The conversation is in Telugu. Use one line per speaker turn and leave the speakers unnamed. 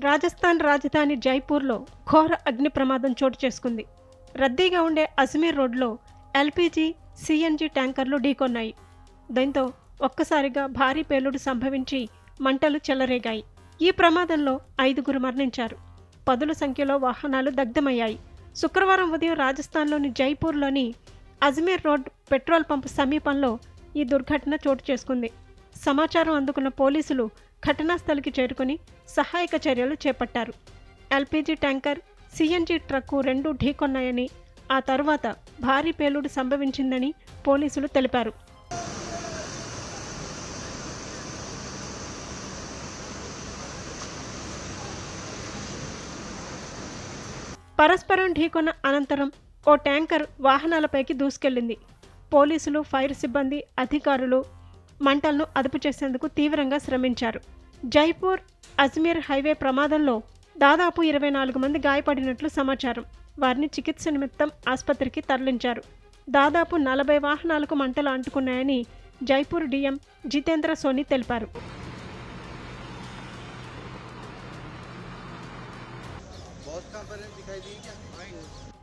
రాజస్థాన్ రాజధాని జైపూర్లో ఘోర అగ్ని ప్రమాదం చోటు చేసుకుంది. రద్దీగా ఉండే అజ్మీర్ రోడ్లో ఎల్పీజీ సిఎన్జి ట్యాంకర్లు ఢీకొన్నాయి. దీంతో ఒక్కసారిగా భారీ పేలుడు సంభవించి మంటలు చెలరేగాయి. ఈ ప్రమాదంలో ఐదుగురు మరణించారు. పదుల సంఖ్యలో వాహనాలు దగ్ధమయ్యాయి. శుక్రవారం ఉదయం రాజస్థాన్లోని జైపూర్లోని అజ్మీర్ రోడ్ పెట్రోల్ పంప్ సమీపంలో ఈ దుర్ఘటన చోటు చేసుకుంది. సమాచారం అందుకున్న పోలీసులు ఘటనా స్థలికి చేరుకుని సహాయక చర్యలు చేపట్టారు. ఎల్పీజీ ట్యాంకర్ సిఎన్జీ ట్రక్కు రెండు ఢీకొన్నాయని ఆ తర్వాత భారీ పేలుడు సంభవించిందని పోలీసులు తెలిపారు. పరస్పరం ఢీకొన్న అనంతరం ఓ ట్యాంకర్ వాహనాలపైకి దూసుకెళ్ళింది పోలీసులు ఫైర్ సిబ్బంది అధికారులు మంటలను అదుపు చేసేందుకు తీవ్రంగా శ్రమించారు జైపూర్ అజ్మీర్ హైవే ప్రమాదంలో దాదాపు ఇరవై నాలుగు మంది గాయపడినట్లు సమాచారం వారిని చికిత్స నిమిత్తం ఆసుపత్రికి తరలించారు దాదాపు నలభై వాహనాలకు మంటలు అంటుకున్నాయని జైపూర్ డీఎం జితేంద్ర సోని తెలిపారు
बहुत कहाँ पर है? दिखाई दी क्या